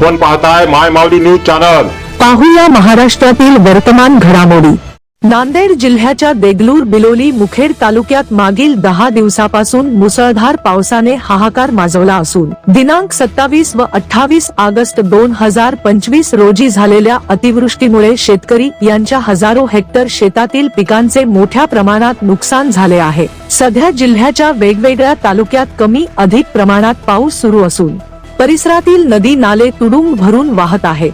आपण पाहताय माय माऊली news channel. पाहूया महाराष्ट्रातील वर्तमान घडामोडी. नांदेड जिल्ह्याच्या देगलूर बिलोली मुखेड तालुक्यात मागील दहा दिवसापासून मुसळधार पावसाने हाहाकार माजवला असून दिनांक सत्तावीस व अठ्ठावीस ऑगस्ट दोन हजार पंचवीस रोजी झालेल्या अतिवृष्टीमुळे शेतकरी यांच्या हजारो हेक्टर शेतातील पिकांचे मोठ्या प्रमाणात नुकसान झाले आहे. सध्या जिल्ह्याच्या वेगवेगळ्या तालुक्यात कमी अधिक प्रमाणात पाऊस सुरू असून परिसरातील नदी नाले तुडुंब भरून वाहत आहे.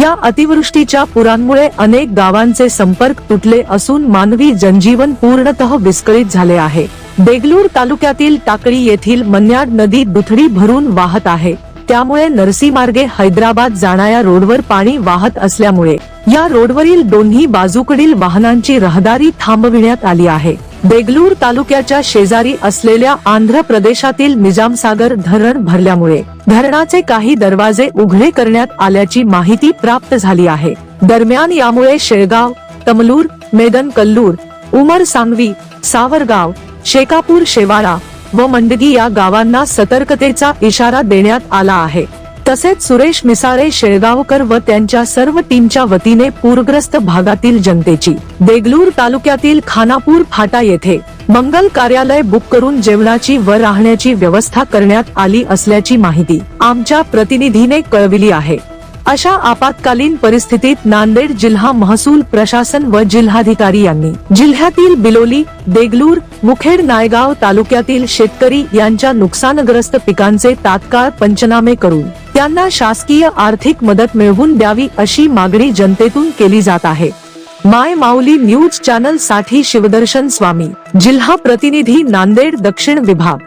या अतिवृष्टीच्या पुरांमुळे अनेक गावांचे संपर्क तुटले असून मानवी जनजीवन पूर्णतः विस्कळीत झाले आहे. देगलूर तालुक्यातील टाकळी येथील मन्याड नदी दुथडी भरून वाहत आहे. त्यामुळे नरसी मार्गे हैदराबाद जाणाऱ्या रोडवर पाणी वाहत असल्यामुळे या रोडवरील दोन्ही बाजूकडील वाहनांची रहदारी थांबविण्यात आली आहे. देगलूर तालुक्याच्या शेजारी असलेल्या आंध्र प्रदेशातील निजामसागर धरण भरल्यामुळे धरणाचे काही दरवाजे उघडे करण्यात आल्याची माहिती प्राप्त झाली आहे. दरम्यान यामुळे शेळगाव तमलूर मेदन कल्लूर उमर सांगवी सावरगाव शेकापूर शेवाळा व मंडगी या गावांना सतर्कतेचा इशारा देण्यात आला आहे. तसेच सुरेश मिसाळे शेळगावकर व त्यांच्या सर्व टीमच्या वतीने पूरग्रस्त भागातील जनतेची. देगलूर तालुक्यातील खानापूर फाटा येथे मंगल कार्यालय बुक करून जेवणाची व राहण्याची व्यवस्था करण्यात आली असल्याची माहिती आमच्या प्रतिनिधीने कळविली आहे. अशा आपत्कालीन परिस्थितीत नांदेड जिल्हा महसूल प्रशासन व जिल्हाधिकारी यांनी जिल्ह्यातील बिलोली देगलूर मुखेड नायगाव तालुक्यातील शेतकरी यांच्या नुकसानग्रस्त पिकांचे तात्काळ पंचनामे करून त्यांना शासकीय आर्थिक मदत मिळवून द्यावी अशी मागणी जनतेतून केली जात आहे. माय माऊली न्यूज चॅनलसाठी शिवदर्शन स्वामी जिल्हा प्रतिनिधी नांदेड दक्षिण विभाग.